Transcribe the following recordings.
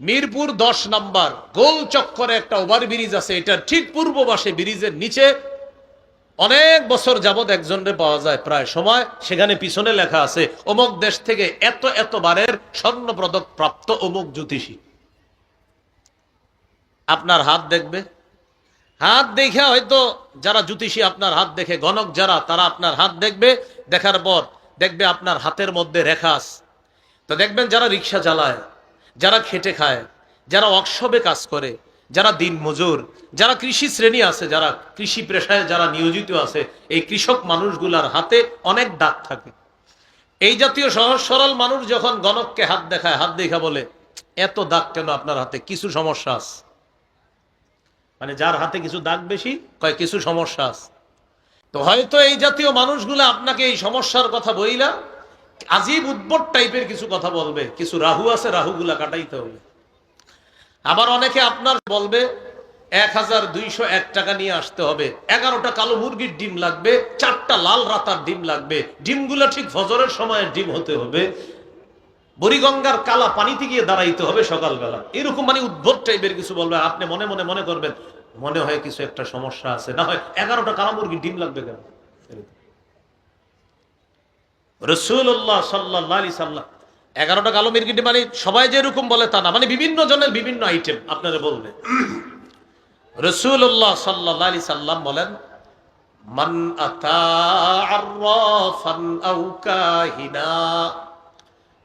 মিরপুর দশ নাম্বার, গোল চক্করে একটা ওভার ব্রিজ আছে, এটার ঠিক পূর্ব পাশে ব্রিজের নিচে। অনেক বছর যাবৎ একজনরে পাওয়া যায়, প্রায় সময়। সেখানে পিছনে লেখা আছে, অমুক দেশ থেকে এত এত বারের স্বর্ণ পদক প্রাপ্ত অমুক জ্যোতিষী। আপনার হাত দেখবে। হাত দেখে হয়তো যারা জ্যোতিষী, আপনার হাত দেখে গণক যারা, তারা আপনার হাত দেখবে। দেখার পর দেখবে আপনার হাতের মধ্যে রেখা আছে। তো দেখবেন যারা রিক্সা চালায় যারা খেটে খায়, যারা ওয়ার্কশপে কাজ করে, যারা দিন মজুর, যারা কৃষি শ্রেণি আছে, যারা কৃষি পেশায় যারা নিয়োজিত আছে, এই কৃষক মানুষগুলার হাতে অনেক দাগ থাকে। এই জাতীয় সহজ সরল মানুষ যখন গণককে হাত দেখায়, হাত দেখা বলে, এত দাগ কেন আপনার হাতে? কিছু সমস্যা আছে? মানে যার হাতে কিছু দাগ বেশি, কয়, কিছু সমস্যা আছে। তো হয়তো এই জাতীয় মানুষগুলো আপনাকে এই সমস্যার কথা বইলা আজীব উদ্ভট টাইপের কিছু কথা বলবে। কিছু রাহু আছে, রাহুগুলা কাটাইতে হবে। আবার অনেকে আপনার বলবে, এক হাজার দুইশো এক টাকা নিয়ে আসতে হবে। এগারোটা কালো মুরগির ডিম লাগবে, চারটা লাল রাতার ডিম লাগবে। ডিমগুলো ঠিক ফজরের সময় ডিম হতে হবে। বরিগঙ্গার কালা পানিতে গিয়ে দাঁড়াইতে হবে সকালবেলা। এরকম মানে উদ্ভট টাইপের কিছু বলবে। আপনি মনে মনে মনে করবেন, মনে হয় কিছু একটা সমস্যা আছে। না হয় এগারোটা কালা মুরগির ডিম লাগবে কেন? রসুল্লাহ সাল্লাহ আলি সাল্লাহ এগারোটা কালো মির্গিটি মানে সবাই যেরকম বলে তা না মানে বিভিন্ন জনের বিভিন্ন আইটেম আপনারা বলবে রসুল্লাহ সাল্লাহ আলি সাল্লাম বলেন মান আতা আররাফান আও কাহিনা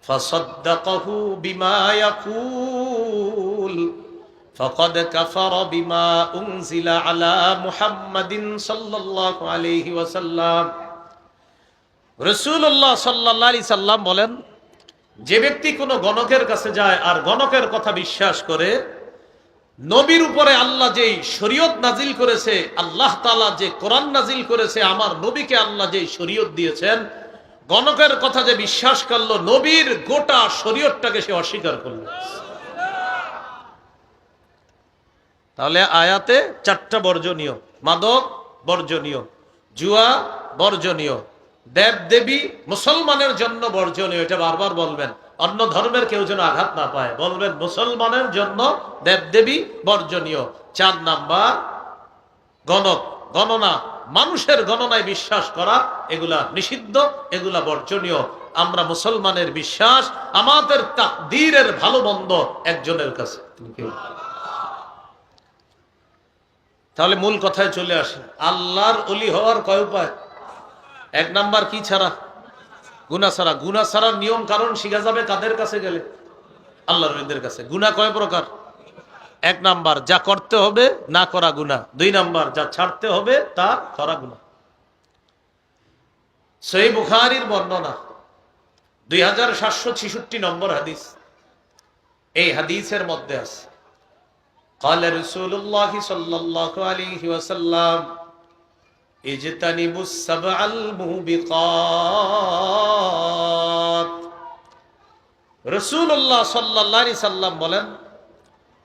فصدقه بما يقول فقد كفر بما أنزل على محمد صلى الله عليه وسلم রসুল্লাহ সাল্লাহ সাল্লাম বলেন, যে ব্যক্তি কোনো গণকের কাছে যায় আর গণকের কথা বিশ্বাস করে, নবীর উপরে আল্লাহ যেই শরীয়ত নাজিল করেছে, আল্লাহ তালা যে কোরআন নাজিল করেছে, আমার নবীকে আল্লাহ যেই শরীয়ত দিয়েছেন, গণকের কথা যে বিশ্বাস করল, নবীর গোটা শরীয়তটাকে সে অস্বীকার করল। তাহলে আয়াতে চারটা বর্জনীয়, মাদক বর্জনীয়, জুয়া বর্জনীয় দেব দেবী মুসলমানের জন্য বর্জনীয়, এটা বারবার বলবেন। অন্য ধর্মের কেউ যেন আঘাত না পায়। বলবেন, মুসলমানের জন্য দেব দেবী বর্জনীয়। চার নাম্বার, গণক, গণনা। মানুষের গণনায় বিশ্বাস করা, এগুলা নিষিদ্ধ, এগুলা বর্জনীয়। আমরা মুসলমানের বিশ্বাস, আমাদের তাকদীরের ভালো মন্দ একজনের কাছে। তাহলে মূল কথায় চলে আসে। আল্লাহর অলি হওয়ার কয় উপায়? এক নাম্বার কি ছাড়া গুনা ছাড়া গুনা ছাড়ার নিয়ম কারণ শিখা যাবে কাদের কাছে গেলে আল্লাহর রলিদের কাছে গুনা কয় প্রকার এক নাম্বার যা করতে হবে না করা গুনা দুই নাম্বার যা ছাড়তে হবে তা করা গুনা সই বুখারির বর্ণনা দুই হাজার সাতশো ছিষট্টি নম্বর হাদিস এই হাদিসের মধ্যে আছে قال رسول الله صلى الله عليه وسلم اجتنبوا السبع الموبقات বলেন,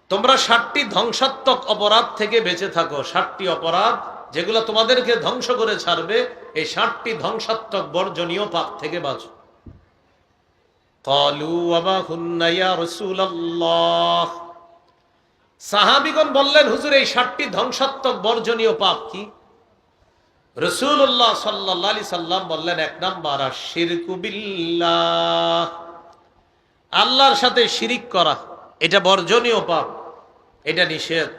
তোমরা ষাটটি ধ্বংসাত্মক অপরাধ থেকে বেঁচে থাকো। ষাটটি অপরাধ যেগুলো তোমাদেরকে ধ্বংস করে ছাড়বে, এই ষাটটি ধ্বংসাত্মক বর্জনীয় পাপ থেকে বাঁচো। সাহাবিগণ বললেন, হুজুর, এই ষাটটি ধ্বংসাত্মক বর্জনীয় পাপ কি? রসুল্লাহ সাল্লাহ সাল্লাম বললেন, এক নাম্বার আর শিরকুবিল্লাহ আল্লাহর সাথে শিরিক করা, এটা বর্জনীয় পাপ, এটা নিষেধ।